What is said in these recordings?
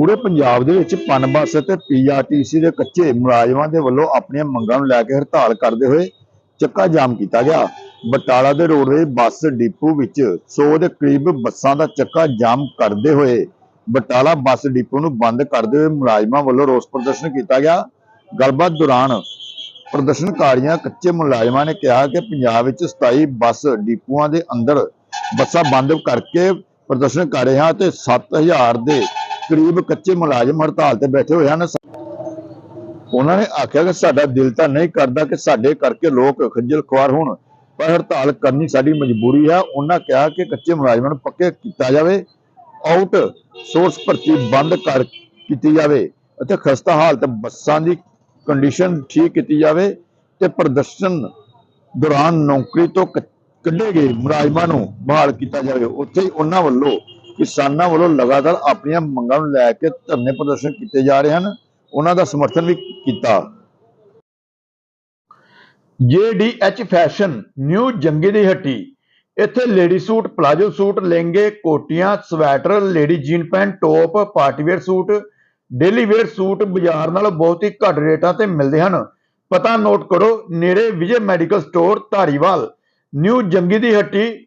ਪੂਰੇ ਪੰਜਾਬ ਦੇ ਵਿੱਚ ਪਨ ਬੱਸ ਅਤੇ ਪੀਆਰਟੀਸੀ ਦੇ ਕੱਚੇ ਮੁਲਾਜ਼ਮਾਂ ਦੇ ਵੱਲੋਂ ਆਪਣੀਆਂ ਮੰਗਾਂ ਨੂੰ ਲੈ ਕੇ ਹੜਤਾਲ ਕਰਦੇ ਹੋਏ ਚੱਕਾ ਜਾਮ ਕੀਤਾ ਗਿਆ। ਬਟਾਲਾ ਦੇ ਰੋਡਵੇਜ਼ ਬੱਸ ਡਿਪੂ ਵਿੱਚ 100 ਦੇ ਕਰੀਬ ਬੱਸਾਂ ਦਾ ਚੱਕਾ ਜਾਮ ਕਰਦੇ ਹੋਏ ਬਟਾਲਾ ਬੱਸ ਡਿਪੂ ਨੂੰ ਬੰਦ ਕਰਦੇ ਹੋਏ ਮੁਲਾਜ਼ਮਾਂ ਵੱਲੋਂ ਰੋਸ ਪ੍ਰਦਰਸ਼ਨ ਕੀਤਾ ਗਿਆ। ਗੱਲਬਾਤ ਦੌਰਾਨ ਪ੍ਰਦਰਸ਼ਨਕਾਰੀਆਂ, ਕੱਚੇ ਮੁਲਾਜ਼ਮਾਂ ਨੇ ਕਿਹਾ ਕਿ ਪੰਜਾਬ ਵਿੱਚ 27 ਬੱਸ ਡਿਪੂਆਂ ਦੇ ਅੰਦਰ ਬੱਸਾਂ ਬੰਦ ਕਰਕੇ ਪ੍ਰਦਰਸ਼ਨ ਕਰ ਰਹੇ ਹਾਂ ਤੇ 7000 ਦੇ ਕਰੀਬ ਕੱਚੇ ਮੁਲਾਜ਼ਮ ਹੜਤਾਲ ਤੇ ਬੈਠੇ ਹੋਏ ਹਨ। ਉਹਨਾਂ ਨੇ ਆਖਿਆ ਕਿ ਸਾਡਾ ਦਿਲ ਤਾਂ ਨਹੀਂ ਕਰਦਾ ਕਿ ਸਾਡੇ ਕਰਕੇ ਲੋਕ ਖੱਜਲ ਖੁਆਰ ਹੋਣ, ਪਰ ਹੜਤਾਲ ਕਰਨੀ ਸਾਡੀ ਮਜਬੂਰੀ ਹੈ। ਉਹਨਾਂ ਕਿਹਾ ਕਿ ਕੱਚੇ ਮੁਲਾਜ਼ਮਾਂ ਨੂੰ ਪੱਕੇ ਕੀਤਾ ਜਾਵੇ ਆਊਟ ਸੋਰਸ ਭਰਤੀ ਬੰਦ ਕਰ ਕੀਤੀ ਜਾਵੇ ਅਤੇ ਖਸਤਾ ਹਾਲਤ ਬੱਸਾਂ ਦੀ ਕੰਡੀਸ਼ਨ ਠੀਕ ਕੀਤੀ ਜਾਵੇ ਤੇ ਪ੍ਰਦਰਸ਼ਨ ਦੌਰਾਨ ਨੌਕਰੀ ਤੋਂ ਕੱਢੇ ਗਏ ਮੁਲਾਜ਼ਮਾਂ ਨੂੰ ਬਹਾਲ ਕੀਤਾ ਜਾਵੇ। ਉੱਥੇ ਹੀ ਉਹਨਾਂ ਵੱਲੋਂ ਕਿਸਾਨਾਂ ਵੱਲੋਂ ਲਗਾਤਾਰ ਆਪਣੀਆਂ ਮੰਗਾਂ ਨੂੰ ਲੈ ਕੇ ਧਰਨੇ ਪ੍ਰਦਰਸ਼ਨ ਕੀਤੇ ਜਾ ਰਹੇ ਹਨ। ਉਹਨਾਂ ਦਾ ਸਮਰਥਨ ਵੀ ਕੀਤਾ। JDH ਫੈਸ਼ਨ ਨਿਊ ਜੰਗੀ ਦੀ ਹੱਟੀ। ਇੱਥੇ ਲੇਡੀ ਸੂਟ, ਪਲਾਜੋ ਸੂਟ, ਲਹਿੰਗੇ, ਕੋਟੀਆਂ, sweater, lady jean pant, top partywear suit, daily wear suit ਬਾਜ਼ਾਰ ਨਾਲੋਂ ਬਹੁਤ ਹੀ ਘੱਟ ਰੇਟਾਂ ਤੇ ਮਿਲਦੇ ਹਨ। ਪਤਾ ਨੋਟ ਕਰੋ, ਨੇੜੇ Vijay medical store, Dhariwal. New Jangi ਦੀ ਹੱਟੀ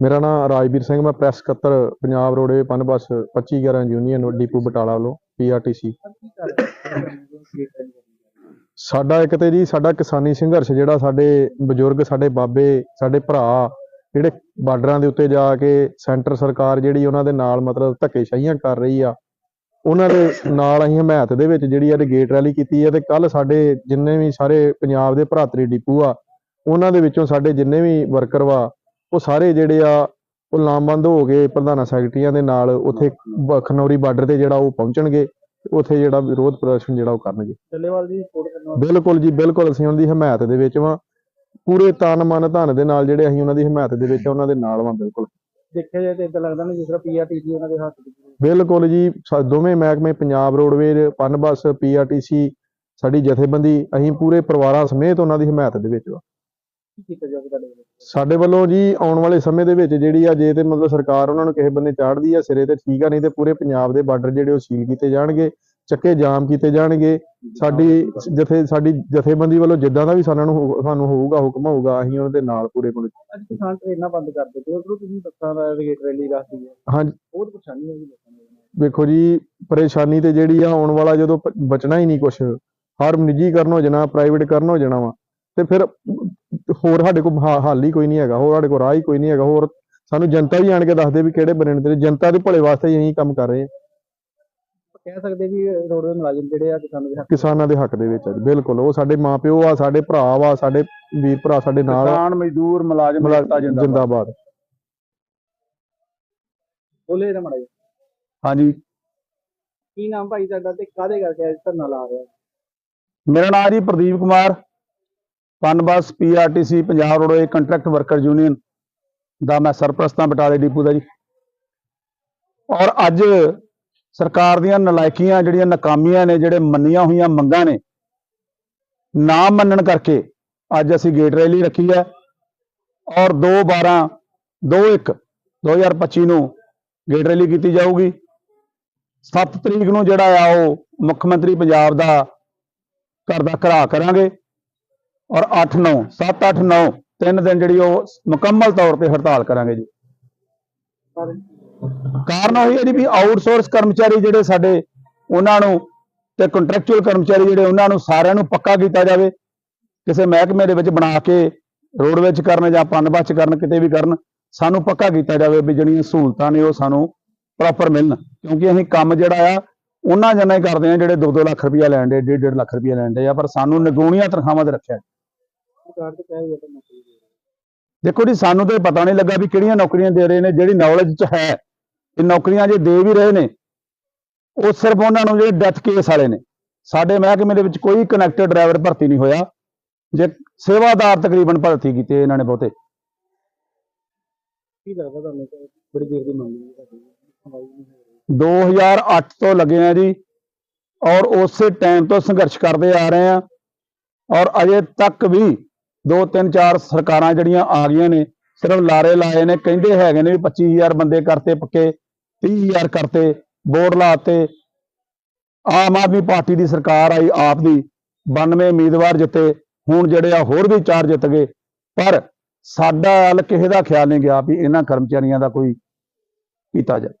ਮੇਰਾ ਨਾਮ ਰਾਜਵੀਰ ਸਿੰਘ, ਮੈਂ ਪ੍ਰੈਸ ਸਕੱਤਰ ਪੰਜਾਬ ਰੋਡੇ ਪਨ ਬੱਸ 2511 ਯੂਨੀਅਨ ਡੀਪੂ ਬਟਾਲਾ ਵੱਲੋਂ ਪੀਆਰਟੀਸੀ ਕੀ ਕਰ ਰਹੇ ਸਾਡਾ ਇੱਕ ਤੇ ਜੀ, ਸਾਡਾ ਕਿਸਾਨੀ ਸੰਘਰਸ਼ ਜਿਹੜਾ ਸਾਡੇ ਬਜ਼ੁਰਗ, ਸਾਡੇ ਬਾਬੇ, ਸਾਡੇ ਭਰਾ ਜਿਹੜੇ ਬਾਰਡਰਾਂ ਦੇ ਉੱਤੇ ਜਾ ਕੇ ਸੈਂਟਰ ਸਰਕਾਰ ਜਿਹੜੀ ਉਹਨਾਂ ਦੇ ਨਾਲ ਮਤਲਬ ਧੱਕੇਸ਼ਾਹੀਆਂ ਕਰ ਰਹੀ ਆ, ਉਹਨਾਂ ਦੇ ਨਾਲ ਅਸੀਂ ਹਮਾਇਤ ਦੇ ਵਿੱਚ ਜਿਹੜੀ ਆ ਗੇਟ ਰੈਲੀ ਕੀਤੀ ਹੈ ਤੇ ਕੱਲ ਸਾਡੇ ਜਿੰਨੇ ਵੀ ਸਾਰੇ ਪੰਜਾਬ ਦੇ ਭਰਾਤਰੀ ਡੀਪੂ ਆ, ਉਹਨਾਂ ਦੇ ਵਿੱਚੋਂ ਸਾਡੇ ਜਿੰਨੇ ਵੀ ਵਰਕਰ ਵਾ ਉਹ ਸਾਰੇ ਜਿਹੜੇ ਆ ਉਹ ਲਾਮਬੰਦ ਹੋ ਗਏ ਪ੍ਰਧਾਨਾਂ ਸੈਕਟਰੀਆਂ ਦੇ ਨਾਲ ਉੱਥੇ ਖਨੌਰੀ ਬਾਰਡਰ ਤੇ ਜਿਹੜਾ ਉਹ ਪਹੁੰਚਣਗੇ ਉੱਥੇ ਜਿਹੜਾ ਵਿਰੋਧ ਪ੍ਰਦਰਸ਼ਨ ਜਿਹੜਾ ਉਹ ਕਰਨਗੇ। ਚੱਲੇਵਾਲ ਦੀ ਸਪੋਰਟ ਕਰਨ ਵਾਸਤੇ। ਬਿਲਕੁਲ ਜੀ ਬਿਲਕੁਲ ਅਸੀਂ ਉਹਨਾਂ ਦੀ ਹਮਾਇਤ ਦੇ ਵਿੱਚ ਵਾਂ। ਪੂਰੇ ਤਨ ਮਨ ਧਨ ਦੇ ਨਾਲ ਜਿਹੜੇ ਅਸੀਂ ਉਹਨਾਂ ਦੀ ਹਮਾਇਤ ਦੇ ਵਿੱਚ ਉਹਨਾਂ ਦੇ ਨਾਲ ਵਾਂ ਬਿਲਕੁਲ। ਦੇਖਿਆ ਜਾਏ ਤਾਂ ਇਦਾਂ ਲੱਗਦਾ ਨਹੀਂ ਜਿਸ ਤਰ੍ਹਾਂ ਪੀਆਰਟੀਸੀ ਉਹਨਾਂ ਦੇ ਹੱਥ ਵਿੱਚ। ਬਿਲਕੁਲ ਜੀ ਦੋਵੇਂ ਮਹਿਕਮੇ ਪੰਜਾਬ ਰੋਡਵੇਜ਼ ਪਨ ਬੱਸ ਪੀਆਰਟੀਸੀ ਸਾਡੀ ਜਥੇਬੰਦੀ ਅਸੀਂ ਪੂਰੇ ਪਰਿਵਾਰਾਂ ਸਮੇਤ ਉਹਨਾਂ ਦੀ ਹਮਾਇਤ ਦੇ ਵਿੱਚ ਵਾ। ਕੀਤਾ ਜਾਵੇ ਤੁਹਾਡੇ ਵੱਲੋਂ ਸਾਡੇ ਵੱਲੋਂ ਜੀ ਆਉਣ ਵਾਲੇ ਸਮੇਂ ਦੇ ਵਿੱਚ ਜਿਹੜੀ ਆ ਜੇ ਤੇ ਮਤਲਬ ਸਰਕਾਰ ਉਹਨਾਂ ਨੂੰ ਕਿਸੇ ਬੰਦੇ ਚਾੜਦੀ ਆ ਸਿਰੇ ਤੇ ਠੀਕ ਆ ਨਹੀਂ ਤੇ ਪੂਰੇ ਪੰਜਾਬ ਦੇ ਬਾਰਡਰ ਜਿਹੜੇ ਉਹ ਸੀਲ ਕੀਤੇ ਜਾਣਗੇ ਚੱਕੇ ਜਾਮ ਕੀਤੇ ਜਾਣਗੇ। ਸਾਡੀ ਜਥੇ ਸਾਡੀ ਜਥੇਬੰਦੀ ਵੱਲੋਂ ਜਿੱਦਾਂ ਦਾ ਵੀ ਸਾਨੂੰ ਹੋ- ਸਾਨੂੰ ਹੋਊਗਾ ਹੁਕਮ ਹੋਊਗਾ ਅਸੀਂ ਉਹਨਾਂ ਦੇ ਨਾਲ ਪੂਰੇ ਪੂਰੇ ਅੱਜ ਕਿਸਾਨ ਟ੍ਰੇਨਾਂ ਬੰਦ ਕਰ ਦਿੱਤੇ ਉਧਰੋਂ ਤੁਸੀਂ ਬੱਸਾਂ ਦਾ ਰੇਟ ਰੈਲੀ ਰੱਖਦੀ ਹੈ। ਹਾਂਜੀ। ਬਹੁਤ ਪਰੇਸ਼ਾਨੀ ਹੋਈ ਲੋਕਾਂ ਨੂੰ। ਵੇਖੋ ਜੀ ਪਰੇਸ਼ਾਨੀ ਤੇ ਜਿਹੜੀ ਆ ਆਉਣ ਵਾਲਾ ਜਦੋਂ ਪ- ਬਚਣਾ ਹੀ ਨਹੀਂ ਕੁਛ ਹਰ ਨਿੱਜੀਕਰਨ ਹੋ ਜਾਣਾ ਪ੍ਰਾਈਵੇਟਕਰਨ ਹੋ ਜਾਣਾ ਵਾ। ਤੇ ਫਿਰ ਹੋਰ ਸਾਡੇ ਕੋਲ ਹੱਲ ਹੀ ਕੋਈ ਨਹੀਂ ਹੈਗਾ ਹੋਰ ਸਾਡੇ ਕੋਲ ਰਾਹ ਹੀ ਕੋਈ ਨਹੀਂ ਹੈਗਾ ਹੋਰ ਸਾਨੂੰ ਜਨਤਾ ਵੀ ਆਣ ਕੇ ਦੱਸਦੇ ਵੀ ਕਿਹੜੇ ਬਣੇ ਨੇ ਜਨਤਾ ਦੇ ਭਲੇ ਵਾਸਤੇ ਹੀ ਅਸੀਂ ਕੰਮ ਕਰ ਰਹੇ ਹਾਂ। ਕਹਿ ਸਕਦੇ ਵੀ ਰੋਡਵੇ ਮੁਲਾਜ਼ਮ ਜਿਹੜੇ ਆ ਕਿਸਾਨਾਂ ਦੇ ਹੱਕ ਕਿਸਾਨਾਂ ਦੇ ਹੱਕ ਦੇ ਵਿੱਚ ਆ ਜੀ, ਬਿਲਕੁਲ ਉਹ ਸਾਡੇ ਮਾਪਿਓ ਆ ਸਾਡੇ ਭਰਾ ਵਾ ਸਾਡੇ ਵੀਰ ਭਰਾ ਸਾਡੇ ਨਾਲ ਆ। ਕਿਸਾਨ ਮਜ਼ਦੂਰ ਮੁਲਾਜ਼ਮ ਮੁਲਾ- ਜਿੰਦਾਬਾਦ। ਬੋਲੇ ਨਾ ਮੜਾ ਹਾਂਜੀ। ਕੀ ਨਾਮ ਭਾਈ ਤੁਹਾਡਾ ਤੇ ਕਾਹਦੇ ਕਰਕੇ ਅੱਜ ਧਰਨਾ ਲਾ ਰਿਹਾ ਮੇਰਾ ਨਾਮ ਜੀ Pradeep Kumar. PUNBUS PRTC Punjab roadway contract worker union ਦਾ ਮੈਂ ਸਰਪ੍ਰਸਤਾਂ ਬਟਾਲੇ ਡਿਪੂ ਦਾ ਜੀ। ਔਰ ਅੱਜ ਸਰਕਾਰ ਦੀਆਂ ਨਲਾਇਕੀਆਂ ਜਿਹੜੀਆਂ ਨਾਕਾਮੀਆਂ ਨੇ, ਜਿਹੜੇ ਮੰਨੀਆਂ ਹੋਈਆਂ ਮੰਗਾਂ ਨੇ ਨਾ ਮੰਨਣ ਕਰਕੇ ਅੱਜ ਅਸੀਂ ਗੇਟ ਰੈਲੀ ਰੱਖੀ ਹੈ। ਔਰ 2 12 2 1 2025 ਨੂੰ ਗੇਟ ਰੈਲੀ ਕੀਤੀ ਜਾਊਗੀ। 7 ਤਰੀਕ ਨੂੰ ਜਿਹੜਾ ਆ ਉਹ ਮੁੱਖ ਮੰਤਰੀ ਪੰਜਾਬ ਦਾ ਘਰ ਦਾ ਘਰਾ ਕਰਾਂਗੇ। ਔਰ 8 9 7 8 9 ਤਿੰਨ ਦਿਨ ਜਿਹੜੀ ਉਹ ਮੁਕੰਮਲ ਤੌਰ ਤੇ ਹੜਤਾਲ ਕਰਾਂਗੇ ਜੀ। ਕਾਰਨ ਉਹ ਹੈ ਜੀ ਵੀ ਆਊਟਸੋਰਸ ਕਰਮਚਾਰੀ ਜਿਹੜੇ ਸਾਡੇ, ਉਹਨਾਂ ਨੂੰ ਤੇ ਕੰਟਰੈਕਚੁਅਲ ਕਰਮਚਾਰੀ ਜਿਹੜੇ ਉਹਨਾਂ ਨੂੰ ਸਾਰਿਆਂ ਨੂੰ ਪੱਕਾ ਕੀਤਾ ਜਾਵੇ। ਕਿਸੇ ਮਹਿਕਮੇ ਦੇ ਵਿੱਚ ਬਣਾ ਕੇ ਰੋਡ ਵਿੱਚ ਕਰਨ ਜਾਂ ਪਨ ਬੱਚ ਕਰਨ, ਕਿਤੇ ਵੀ ਕਰਨ, ਸਾਨੂੰ ਪੱਕਾ ਕੀਤਾ ਜਾਵੇ ਵੀ ਜਿਹੜੀਆਂ ਸਹੂਲਤਾਂ ਨੇ ਉਹ ਸਾਨੂੰ ਪ੍ਰੋਪਰ ਮਿਲਣ। ਕਿਉਂਕਿ ਅਸੀਂ ਕੰਮ ਜਿਹੜਾ ਆ, ਉਹਨਾਂ ਜਨਾਂ ਹੀ ਕਰਦੇ ਆ ਜਿਹੜੇ 2-2 ਲੱਖ ਰੁਪਇਆ ਲੈਣ ਦੇ 1.5 ਲੱਖ ਰੁਪਇਆ ਲੈਣ ਦੇ ਆ, ਪਰ ਸਾਨੂੰ ਨਿਗੂਣੀਆਂ ਤਨਖਾਹਾਂ ਤੇ ਰੱਖਿਆ। ਸਰਕਾਰ ਤੇ ਕਹਿ ਰਹੀ ਹੈ ਤਾਂ ਨੌਕਰੀ ਦੇ ਦੇਖੋ ਜੀ ਸਾਨੂੰ ਤੇ ਪਤਾ ਨਹੀਂ ਲੱਗਾ ਵੀ ਕਿਹੜੀਆਂ ਨੌਕਰੀਆਂ ਦੇ ਰਹੇ ਨੇ ਜਿਹੜੀ ਨੌਲੇਜ ਚ ਹੈ। ਇਹ ਨੌਕਰੀਆਂ ਜੇ ਦੇ ਵੀ ਰਹੇ ਨੇ ਉਹ ਸਿਰਫ ਉਹਨਾਂ ਨੂੰ ਜਿਹੜੇ ਡੈਥ ਕੇਸ ਵਾਲੇ ਨੇ। ਸਾਡੇ ਮਹਿਕਮੇ ਦੇ ਵਿੱਚ ਕੋਈ ਕਨੈਕਟਡ ਡਰਾਈਵਰ ਭਰਤੀ ਨਹੀਂ ਹੋਇਆ। ਜੇ ਸੇਵਾਦਾਰ ਤਕਰੀਬਨ ਭਰਤੀ ਕੀਤੇ ਇਹਨਾਂ ਨੇ ਬਹੁਤੇ। ਕੀ ਲੱਗਦਾ ਤੁਹਾਨੂੰ ਕਿ ਬੜੀ ਦੇਰ ਦੀ ਮੰਗ ਹੈ ਤੁਹਾਡੀ ਸੁਣਵਾਈ ਨਹੀਂ ਹੋ ਰਹੀ। 2008 ਤੋਂ ਲੱਗੇ ਆ ਜੀ ਔਰ ਉਸੇ ਟਾਈਮ ਤੋਂ ਸੰਘਰਸ਼ ਕਰਦੇ ਆ ਰਹੇ ਆ। ਔਰ ਅਜੇ ਤੱਕ ਵੀ ਦੋ, ਤਿੰਨ, ਚਾਰ ਸਰਕਾਰਾਂ ਜਿਹੜੀਆਂ ਆ ਗਈਆਂ ਨੇ, ਸਿਰਫ ਲਾਰੇ ਲਾਏ ਨੇ, ਕਹਿੰਦੇ ਹੈਗੇ ਨੇ ਵੀ 25000 ਬੰਦੇ ਕਰਤੇ ਪੱਕੇ 30000 ਕਰਤੇ, ਬੋਰਡ ਲਾਤੇ। ਆਮ ਆਦਮੀ ਪਾਰਟੀ ਦੀ ਸਰਕਾਰ ਆਈ ਆਪ ਦੀ 92 ਉਮੀਦਵਾਰ ਜਿੱਤੇ, ਹੁਣ ਜਿਹੜੇ ਆ ਹੋਰ ਵੀ ਚਾਰ ਜਿੱਤ ਗਏ। ਪਰ ਸਾਡਾ ਵੱਲ ਕਿਸੇ ਦਾ ਖਿਆਲ ਨਹੀਂ ਗਿਆ ਵੀ ਇਹਨਾਂ ਕਰਮਚਾਰੀਆਂ ਦਾ ਕੋਈ ਕੀਤਾ ਜਾਏ